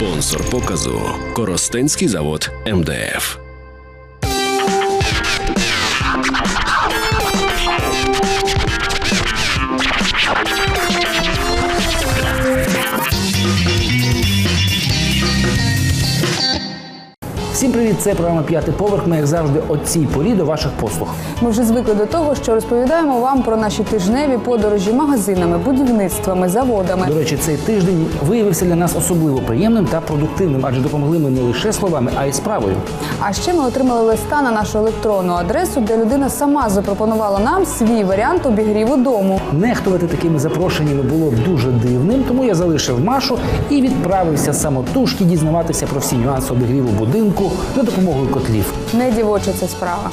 Спонсор показу Коростенський завод МДФ. Всім привіт! Це програма п'ятий поверх. Ми, як завжди, о цій порі до ваших послуг. Ми вже звикли до того, що розповідаємо вам про наші тижневі подорожі магазинами, будівництвами, заводами. До речі, цей тиждень виявився для нас особливо приємним та продуктивним, адже допомогли ми не лише словами, а й справою. А ще ми отримали листа на нашу електронну адресу, де людина сама запропонувала нам свій варіант обігріву дому. Нехтувати такими запрошеннями було дуже дивним, тому я залишив Машу і відправився самотужки дізнаватися про всі нюанси обігріву будинку за допомогою котлів. Не дівоча ця справа.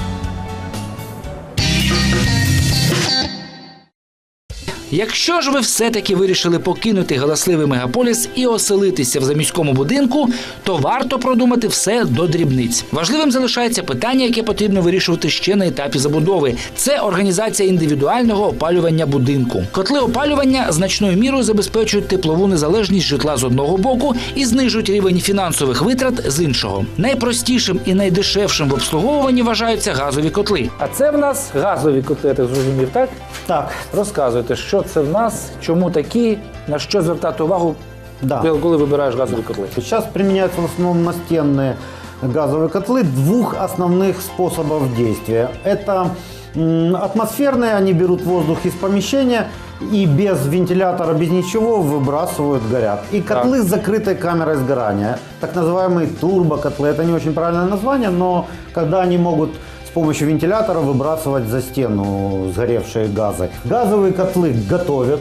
Якщо ж ви все-таки вирішили покинути галасливий мегаполіс і оселитися в заміському будинку, то варто продумати все до дрібниць. Важливим залишається питання, яке потрібно вирішувати ще на етапі забудови. Це організація індивідуального опалювання будинку. Котли опалювання значною мірою забезпечують теплову незалежність житла з одного боку і знижують рівень фінансових витрат з іншого. Найпростішим і найдешевшим в обслуговуванні вважаються газові котли. А це в нас газові котли, я так зрозумів, так? Так, Розказуйте, що це в нас, чому такі, на що звертати увагу, Да. коли- коли вибираєш газові котли. сейчас применяются в основном настенные газовые котлы двух основных способов действия. Это м, атмосферные, они берут воздух из помещения и без вентилятора, без ничего выбрасывают, горят. И котлы с закрытой камерой сгорания, так называемые турбокотлы. Это не очень правильное название, но когда они могут с помощью вентилятора выбрасывать за стену сгоревшие газы. Газовые котлы готовят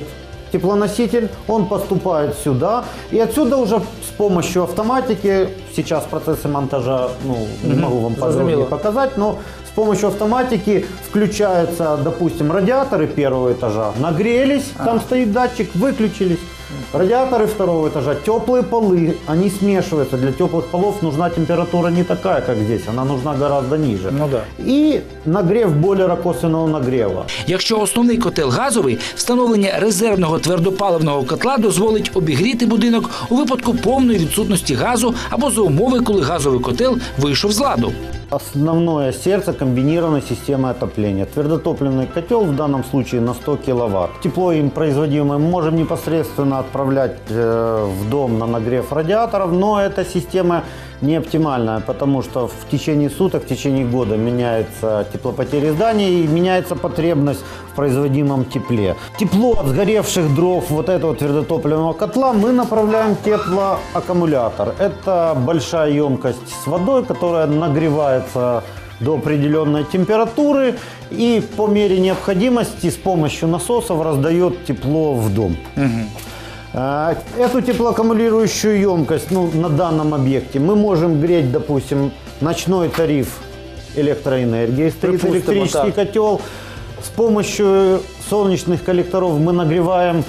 теплоноситель, он поступает сюда, и отсюда уже с помощью автоматики, сейчас в процессе монтажа, ну, не могу вам подробнее Зрозуміло. показать, но с помощью автоматики включаются, допустим, радиаторы первого этажа, нагрелись, там стоит датчик, выключились. Радиаторы второго этажа, теплые полы, они смешиваются. Для теплых полов нужна температура не такая, как здесь, она нужна гораздо ниже. Ну да. И нагрев бойлера косвенного нагрева. Якщо основний котел газовий, встановлення резервного твердопаливного котла дозволить обігріти будинок у випадку повної відсутності газу або за умови, коли газовий котел вийшов з ладу. Основное сердце комбинированной системы отопления. Твердотопливный котел в данном случае на 100 киловатт. Тепло им производимое мы можем непосредственно отправлять э, в дом на нагрев радиаторов, но эта система не оптимальная, потому что в течение суток, в течение года меняется теплопотери зданий и меняется потребность в производимом тепле. Тепло от сгоревших дров вот этого твердотопливного котла мы направляем теплоаккумулятор. Это большая емкость с водой, которая нагревается до определенной температуры и по мере необходимости с помощью насосов раздает тепло в дом. А, Эту теплоаккумулирующую емкость ну, на данном объекте мы можем греть, допустим, ночной тариф электроэнергии. Стоит Припустим, электрический вот так. котел. С помощью солнечных коллекторов мы нагреваем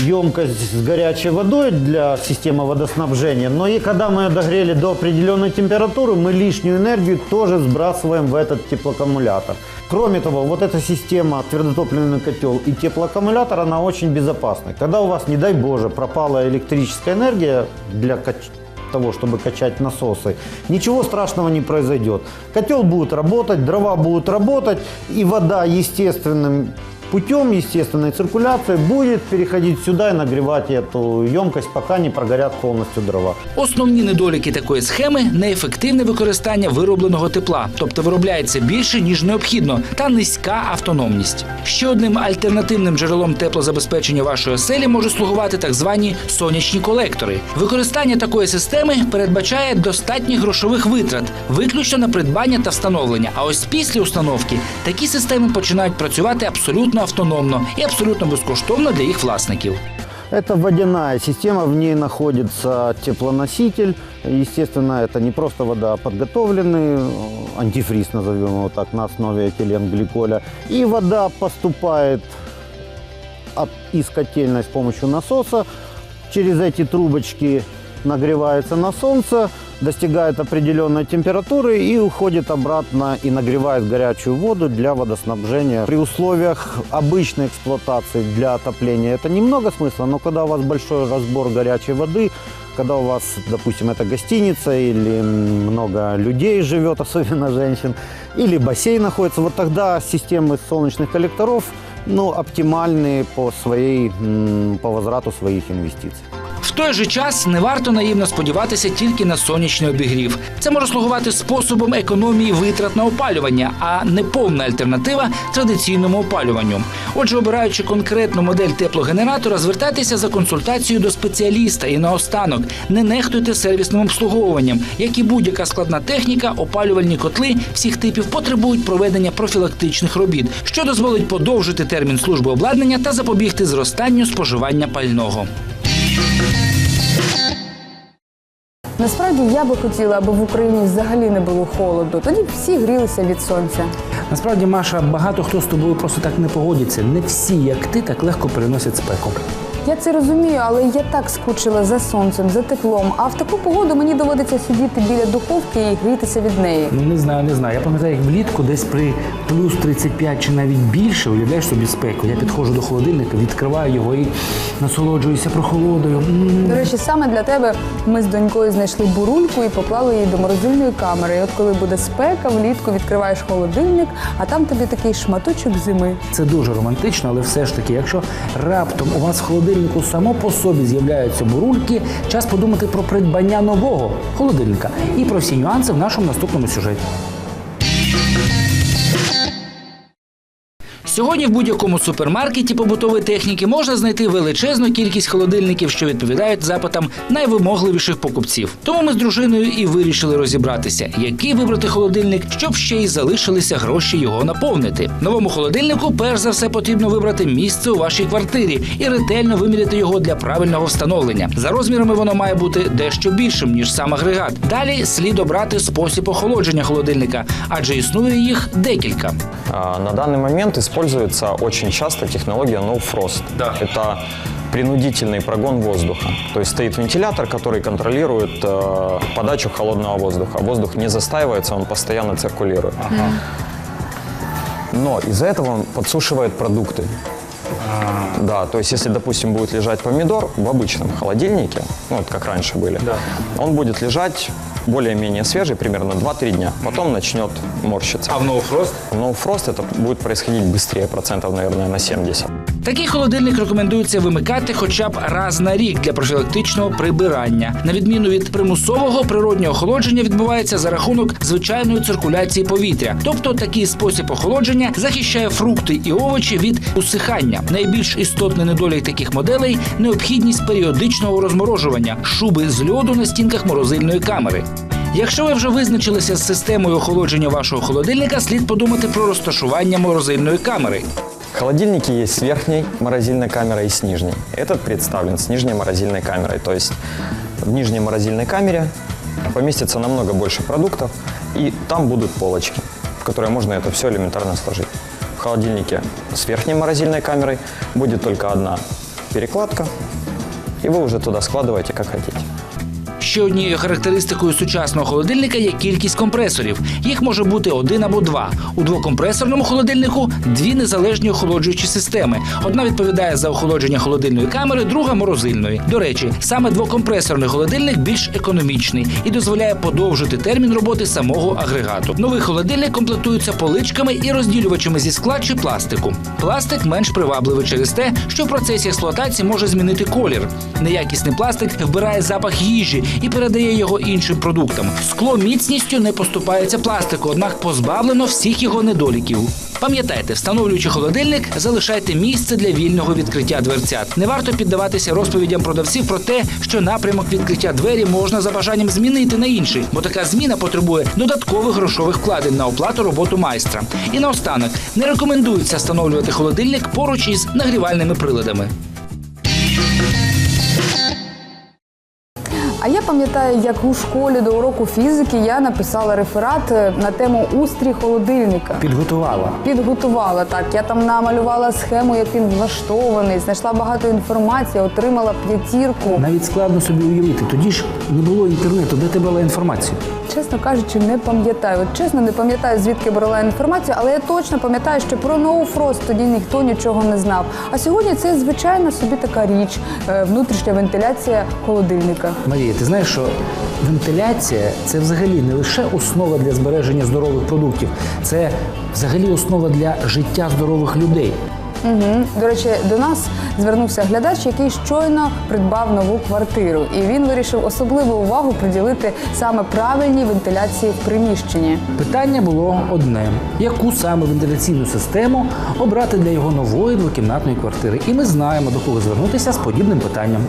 емкость с горячей водой для системы водоснабжения. Но и когда мы ее догрели до определенной температуры, мы лишнюю энергию тоже сбрасываем в этот теплоаккумулятор. Кроме того, вот эта система твердотопливный котел и теплоаккумулятор, она очень безопасна. Когда у вас, не дай боже, пропала электрическая энергия для того, чтобы качать насосы, ничего страшного не произойдет. Котел будет работать, дрова будут работать, и вода естественным путем естественной циркуляции будет переходить сюда и нагревать эту емкость, пока не прогорят полностью дрова. Основні недоліки такої схеми неефективне використання виробленого тепла, тобто виробляється більше ніж необхідно, та низька автономність. Ще одним альтернативним джерелом теплозабезпечення вашої оселі може слугувати так звані сонячні колектори. Використання такої системи передбачає достатніх грошових витрат, виключно на придбання та встановлення. А ось після установки такі системи починають працювати абсолютно автономно і абсолютно безкоштовно для їх власників. Это водяная система, в ней находится теплоноситель. Естественно, это не просто вода, а подготовленный э, антифриз, назовем его так, на основе этиленгликоля. И вода поступает от, из котельной с помощью насоса. Через эти трубочки нагревается на солнце, достигает определенной температуры и уходит обратно и нагревает горячую воду для водоснабжения. При условиях обычной эксплуатации для отопления это немного смысла, но когда у вас большой разбор горячей воды, когда у вас, допустим, это гостиница или много людей живет, особенно женщин, или бассейн находится, вот тогда системы солнечных коллекторов ну, оптимальны по, своей, по возврату своих инвестиций. В той же час не варто наївно сподіватися тільки на сонячний обігрів. Це може слугувати способом економії витрат на опалювання, а не повна альтернатива традиційному опалюванню. Отже, обираючи конкретну модель теплогенератора, звертайтеся за консультацією до спеціаліста і наостанок не нехтуйте сервісним обслуговуванням. Як і будь-яка складна техніка, опалювальні котли всіх типів потребують проведення профілактичних робіт, що дозволить подовжити термін служби обладнання та запобігти зростанню споживання пального. Насправді я би хотіла, аби в Україні взагалі не було холоду. Тоді б всі грілися від сонця. Насправді, Маша, багато хто з тобою просто так не погодиться. Не всі, як ти, так легко переносять спеку. Я це розумію, але я так скучила за сонцем, за теплом. А в таку погоду мені доводиться сидіти біля духовки і грітися від неї. Ну не знаю, не знаю. Я пам'ятаю, як влітку десь при плюс 35 чи навіть більше, уявляєш собі спеку. Я підходжу до холодильника, відкриваю його і насолоджуюся прохолодою. До речі, саме для тебе ми з донькою знайшли бурульку і поклали її до морозильної камери. І от коли буде спека, влітку відкриваєш холодильник, а там тобі такий шматочок зими. Це дуже романтично, але все ж таки, якщо раптом у вас в холодильнику само по собі з'являються бурульки, час подумати про придбання нового холодильника і про всі нюанси в нашому наступному сюжеті. Сьогодні в будь-якому супермаркеті побутової техніки можна знайти величезну кількість холодильників, що відповідають запитам найвимогливіших покупців. Тому ми з дружиною і вирішили розібратися, який вибрати холодильник, щоб ще й залишилися гроші його наповнити. Новому холодильнику перш за все потрібно вибрати місце у вашій квартирі і ретельно виміряти його для правильного встановлення. За розмірами воно має бути дещо більшим ніж сам агрегат. Далі слід обрати спосіб охолодження холодильника, адже існує їх декілька. На данный момент используется очень часто технология No Frost. Это принудительный прогон воздуха. То есть стоит вентилятор, который контролирует э, подачу холодного воздуха. Воздух не застаивается, он постоянно циркулирует. Но из-за этого он подсушивает продукты. Да, то есть если, допустим, будет лежать помидор в обычном холодильнике, ну, вот как раньше были, он будет лежать более-менее свежий, примерно 2-3 дня. Потом начнет морщиться. А в ноуфрост? В ноуфрост это будет происходить быстрее, процентов, наверное, на 70. Такий холодильник рекомендується вимикати хоча б раз на рік для профілактичного прибирання. На відміну від примусового, природнє охолодження відбувається за рахунок звичайної циркуляції повітря. Тобто такий спосіб охолодження захищає фрукти і овочі від усихання. Найбільш істотний недолік таких моделей необхідність періодичного розморожування шуби з льоду на стінках морозильної камери. Якщо ви вже визначилися з системою охолодження вашого холодильника, слід подумати про розташування морозильної камери. В холодильнике есть с верхней морозильной камерой и с нижней. Этот представлен с нижней морозильной камерой. То есть в нижней морозильной камере поместится намного больше продуктов, и там будут полочки, в которые можно это все элементарно сложить. В холодильнике с верхней морозильной камерой будет только одна перекладка, и вы уже туда складываете как хотите. Ще однією характеристикою сучасного холодильника є кількість компресорів. Їх може бути один або два. У двокомпресорному холодильнику дві незалежні охолоджуючі системи. Одна відповідає за охолодження холодильної камери, друга морозильної. До речі, саме двокомпресорний холодильник більш економічний і дозволяє подовжити термін роботи самого агрегату. Новий холодильник комплектується поличками і розділювачами зі скла чи пластику. Пластик менш привабливий через те, що в процесі експлуатації може змінити колір. Неякісний пластик вбирає запах їжі і передає його іншим продуктам. Скло міцністю не поступається пластику, однак позбавлено всіх його недоліків. Пам'ятайте, встановлюючи холодильник, залишайте місце для вільного відкриття дверцят. Не варто піддаватися розповідям продавців про те, що напрямок відкриття двері можна за бажанням змінити на інший, бо така зміна потребує додаткових грошових вкладень на оплату роботу майстра. І наостанок не рекомендується встановлювати холодильник поруч із нагрівальними приладами. А я пам'ятаю, як у школі до уроку фізики я написала реферат е, на тему устрій холодильника. Підготувала. Підготувала так. Я там намалювала схему, як він влаштований, знайшла багато інформації, отримала п'ятірку. Навіть складно собі уявити. Тоді ж не було інтернету, де ти брала інформацію. Чесно кажучи, не пам'ятаю. От чесно, не пам'ятаю, звідки брала інформацію, але я точно пам'ятаю, що про Frost тоді ніхто нічого не знав. А сьогодні це звичайно собі така річ е, внутрішня вентиляція холодильника. Марія, ти знаєш, що вентиляція це взагалі не лише основа для збереження здорових продуктів, це взагалі основа для життя здорових людей. Угу. До речі, до нас звернувся глядач, який щойно придбав нову квартиру, і він вирішив особливу увагу приділити саме правильній вентиляції в приміщенні. Питання було одне: яку саме вентиляційну систему обрати для його нової двокімнатної квартири? І ми знаємо, до кого звернутися з подібним питанням.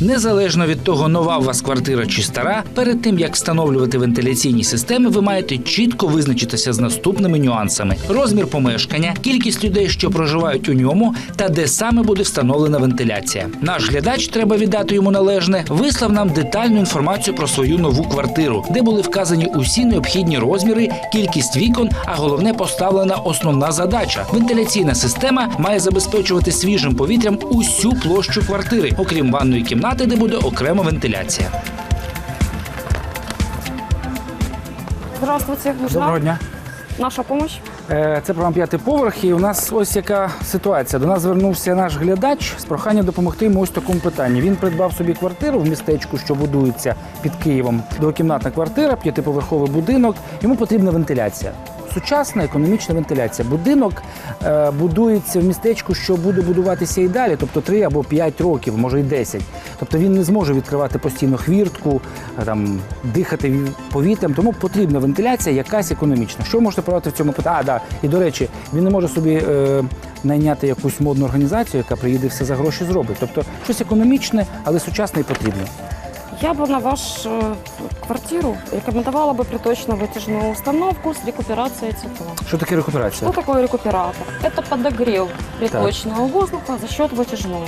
Незалежно від того, нова у вас квартира чи стара, перед тим як встановлювати вентиляційні системи, ви маєте чітко визначитися з наступними нюансами: розмір помешкання, кількість людей, що проживають у ньому, та де саме буде встановлена вентиляція. Наш глядач треба віддати йому належне, вислав нам детальну інформацію про свою нову квартиру, де були вказані усі необхідні розміри, кількість вікон, а головне поставлена основна задача: вентиляційна система має забезпечувати свіжим повітрям усю площу квартири, окрім ванної кімнати, де буде окрема вентиляція. Здравствуйте, нужна Доброго дня. наша помощь? Е, Це програма п'ятий поверх. І у нас ось яка ситуація. До нас звернувся наш глядач з проханням допомогти йому ось в такому питанні. Він придбав собі квартиру в містечку, що будується під Києвом. Двокімнатна квартира, п'ятиповерховий будинок. Йому потрібна вентиляція. Сучасна економічна вентиляція. Будинок е, будується в містечку, що буде будуватися і далі, тобто 3 або 5 років, може й 10. Тобто він не зможе відкривати постійно хвіртку, е, там дихати повітрям, тому потрібна вентиляція якась економічна. Що можете порадити в цьому питанні? А, да. І до речі, він не може собі е, найняти якусь модну організацію, яка приїде все за гроші зробить. Тобто щось економічне, але сучасне і потрібне. Я бы на вашу квартиру рекомендовала бы приточно-вытяжную установку с рекуперацией тепла. Що таке рекуперація? Что такое рекуператор? Это подогрев приточного воздуха за счет вытяжного.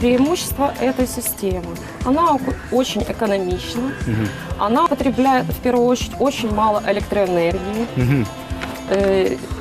Преимущество этой системы. Она очень экономична. Она потребляет в первую очередь очень мало электроэнергии. Мгм.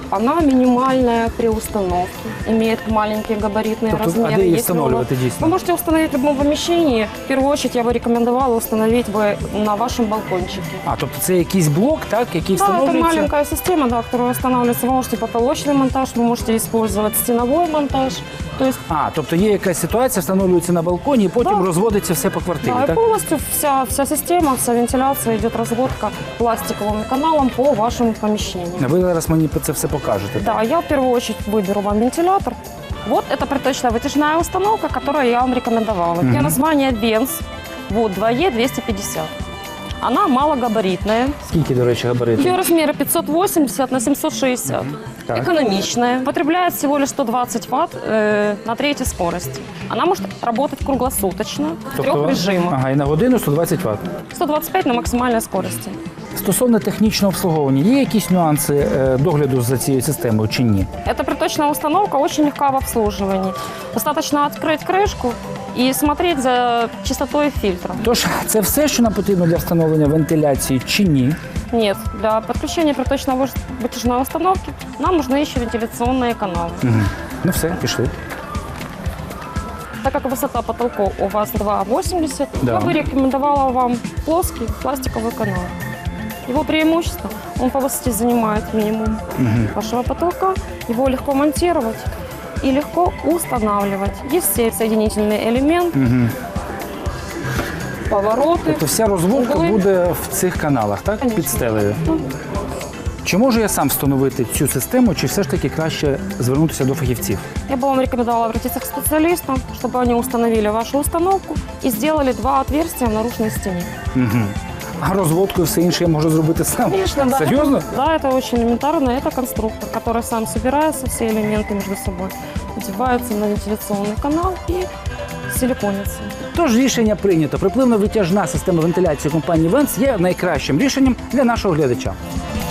Э, Она минимальная при установке, имеет маленькие габаритные Тобто, размеры. а де її Если встановлювати вы- дійсно? Вы можете установить в любом помещении. В первую очередь я бы рекомендовала установить бы на вашем балкончике. А, тобто це якийсь блок, так, який Да, это встановлюється. маленькая система, да, которая устанавливается. Вы можете потолочный монтаж, вы можете использовать стеновой монтаж. То есть А, тобто є якась ситуація, встановлюється на балконі, і потім Да. розводиться все по квартирі, да, и так? полностью вся, вся система, вся вентиляция идет разводка пластиковым каналом по вашему помещению. Ви зараз мені це все покажете. Да, я в первую очередь выберу вам вентилятор. Вот это приточная вытяжная установка, которую я вам рекомендовала. Ее название Benz. Вот 2E 250. Она малогабаритная. Скільки, до речі, габаритів? Ее размеры 580 на 760. Так. Экономичная. Потребляет всего лишь 120 ватт э, на третьей скорости. Она может работать круглосуточно в трех режимах. Ага, і на годину 120 Вт. 125 на максимальной скорости. Стосовно технічного обслуговування, є якісь нюанси е, догляду за цією системою чи ні? Эта приточная установка очень легка в обслуживании. Достаточно открыть крышку и смотреть за чистотой фильтра. Тож це все, що нам потрібно для встановлення вентиляції чи ні? Нет, для подключения приточной выш- вытяжной установки нам нужны еще вентиляционные каналы. Угу. Ну все, пішли. Так как высота потолков у вас 2,80, Да. я бы рекомендовала вам плоский пластиковый канал. Его преимущество, он по высоте занимает минимум вашего потолка, его легко монтировать и легко устанавливать. Есть все соединительные элементы, повороты. Тобто вся розводка Угли. буде в цих каналах, так? Конечно. Під стелею. Чи можу я сам встановити цю систему, чи все ж таки краще звернутися до фахівців? Я бы вам рекомендовала обратиться к специалистам, чтобы они установили вашу установку и сделали два отверстия в наружной стене. А розводку і все інше я можу зробити сам. Конечно, да. Серйозно? Да, это очень элементарно. Это конструктор, который сам собирается, все элементы между собой, одевается на вентиляционный канал и силиконится. Тож рішення прийнято. Припливно-витяжна система вентиляції компанії Венс є найкращим рішенням для нашого глядача.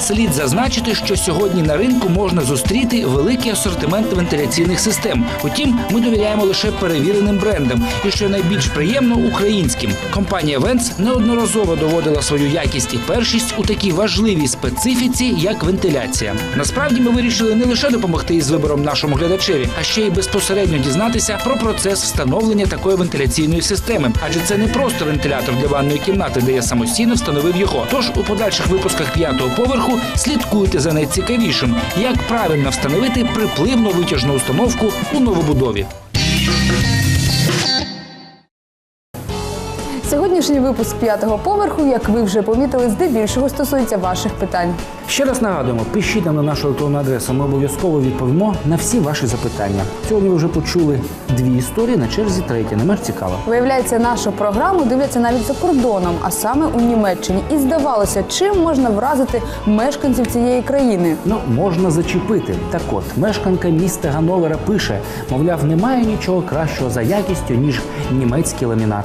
Слід зазначити, що сьогодні на ринку можна зустріти великий асортимент вентиляційних систем. Утім, ми довіряємо лише перевіреним брендам, і що найбільш приємно українським. Компанія Венц неодноразово доводила свою якість і першість у такій важливій специфіці, як вентиляція. Насправді ми вирішили не лише допомогти із вибором нашому глядачеві, а ще й безпосередньо дізнатися про процес встановлення такої вентиляційної системи. Адже це не просто вентилятор для ванної кімнати, де я самостійно встановив його. Тож у подальших випусках п'ятого поверху слідкуйте за найцікавішим, як правильно встановити припливно витяжну установку у новобудові. Сьогоднішній випуск п'ятого поверху, як ви вже помітили, здебільшого стосується ваших питань. Ще раз нагадуємо, пишіть нам на нашу електронну адресу. Ми обов'язково відповімо на всі ваші запитання. Сьогодні ви вже почули дві історії на черзі третя. Не менш цікаво. Виявляється, нашу програму дивляться навіть за кордоном, а саме у Німеччині. І здавалося, чим можна вразити мешканців цієї країни. Ну, можна зачепити. Так от, мешканка міста Гановера пише: мовляв, немає нічого кращого за якістю, ніж німецький ламінат.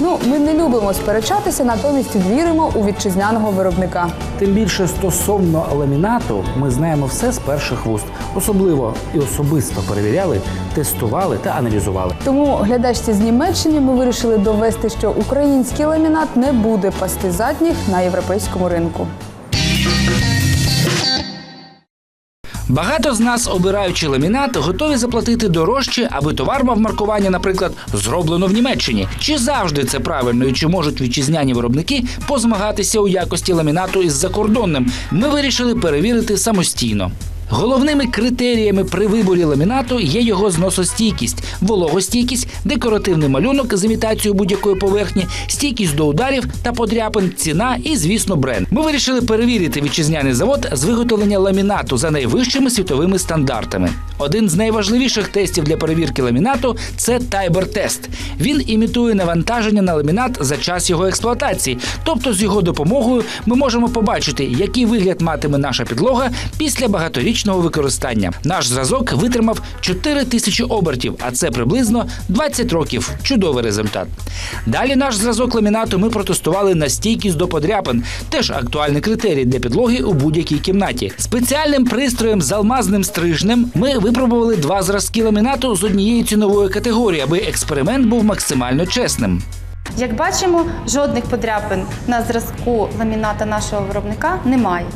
Ну, ми не любимо сперечатися, натомість віримо у вітчизняного виробника. Тим більше стосовно ламінату, ми знаємо все з перших вуст. Особливо і особисто перевіряли, тестували та аналізували. Тому глядачці з Німеччини ми вирішили довести, що український ламінат не буде пасти задніх на європейському ринку. Багато з нас, обираючи ламінат, готові заплатити дорожче, аби товар мав маркування, наприклад, зроблено в Німеччині. Чи завжди це правильно і чи можуть вітчизняні виробники позмагатися у якості ламінату із закордонним? Ми вирішили перевірити самостійно. Головними критеріями при виборі ламінату є його зносостійкість, вологостійкість, декоративний малюнок з імітацією будь-якої поверхні, стійкість до ударів та подряпин, ціна і, звісно, бренд. Ми вирішили перевірити вітчизняний завод з виготовлення ламінату за найвищими світовими стандартами. Один з найважливіших тестів для перевірки ламінату це тайбер-тест. Він імітує навантаження на ламінат за час його експлуатації. Тобто, з його допомогою ми можемо побачити, який вигляд матиме наша підлога після багаторічного використання. Наш зразок витримав 4 тисячі обертів, а це приблизно 20 років. Чудовий результат. Далі наш зразок ламінату ми протестували на стійкість до подряпин. Теж актуальний критерій для підлоги у будь-якій кімнаті. Спеціальним пристроєм з алмазним стрижнем ми випробували два зразки ламінату з однієї цінової категорії, аби експеримент був максимально чесним. Як бачимо, жодних подряпин на зразку ламіната нашого виробника немає.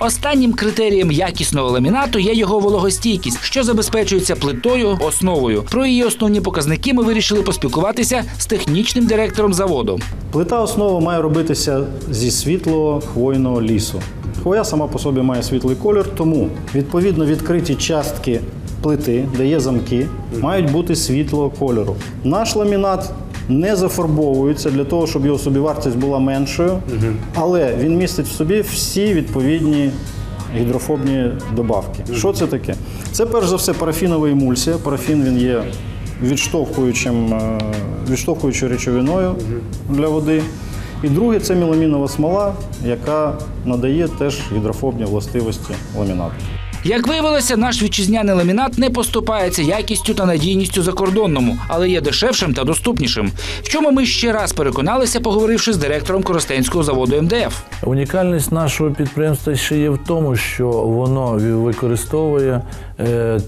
Останнім критерієм якісного ламінату є його вологостійкість, що забезпечується плитою основою. Про її основні показники ми вирішили поспілкуватися з технічним директором заводу. Плита основа має робитися зі світлого хвойного лісу. Хвоя сама по собі має світлий колір, тому відповідно відкриті частки плити, де є замки, мають бути світлого кольору. Наш ламінат не зафарбовується для того, щоб його собівартість була меншою, але він містить в собі всі відповідні гідрофобні добавки. Що це таке? Це перш за все парафінова емульсія. Парафін він є відштовхуючим, е, відштовхуючою речовиною для води. І друге це меламінова смола, яка надає теж гідрофобні властивості ламінату. Як виявилося, наш вітчизняний ламінат не поступається якістю та надійністю закордонному, але є дешевшим та доступнішим. В чому ми ще раз переконалися, поговоривши з директором Коростенського заводу МДФ. Унікальність нашого підприємства ще є в тому, що воно використовує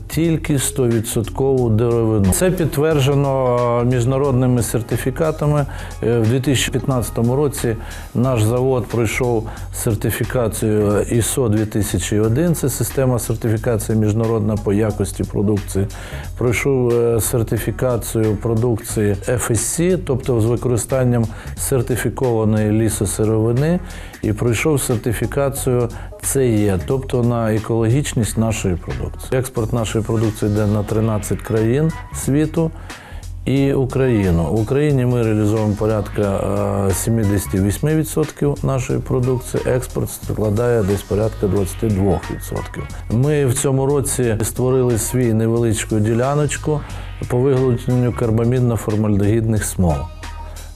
тільки 100% деревину. Це підтверджено е, міжнародними сертифікатами. Е, в 2015 році наш завод пройшов сертифікацію ISO 2001, це система сертифікації міжнародна по якості продукції. Пройшов е, сертифікацію продукції FSC, тобто з використанням сертифікованої лісосировини, і пройшов сертифікацію CE, тобто на екологічність нашої продукції. Експорт нашої продукції йде на 13 країн світу. І Україну. В Україні ми реалізовуємо порядка е, 78% нашої продукції. Експорт складає десь порядка 22%. Ми в цьому році створили свій невеличку діляночку по виготовленню карбамідно-формальдегідних смол.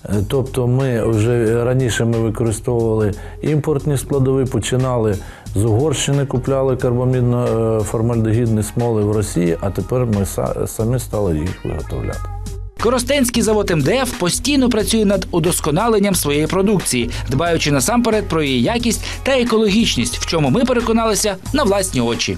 Е, Тобто ми вже раніше ми використовували імпортні складові, починали з Угорщини, купляли карбамідно-формальдегідні смоли в Росії, а тепер ми самі стали їх виготовляти. Коростенський завод МДФ постійно працює над удосконаленням своєї продукції, дбаючи насамперед про її якість та екологічність, в чому ми переконалися на власні очі.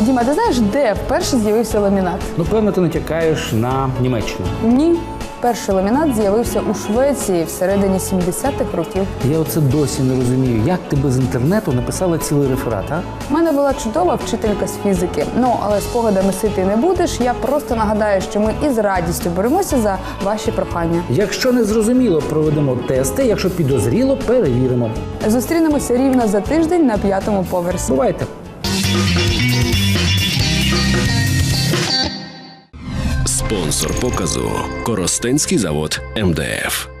Діма, ти знаєш, де вперше з'явився ламінат? Ну, певно, ти натякаєш на Німеччину. Ні. Перший ламінат з'явився у Швеції всередині 70-х років. Я оце досі не розумію, як ти без інтернету написала цілий реферат, а? У мене була чудова вчителька з фізики. Ну але спогадами сити не будеш. Я просто нагадаю, що ми із радістю беремося за ваші прохання. Якщо не зрозуміло, проведемо тести, якщо підозріло, перевіримо. Зустрінемося рівно за тиждень на п'ятому поверсі. Бувайте! Спонсор показу Коростенський завод МДФ.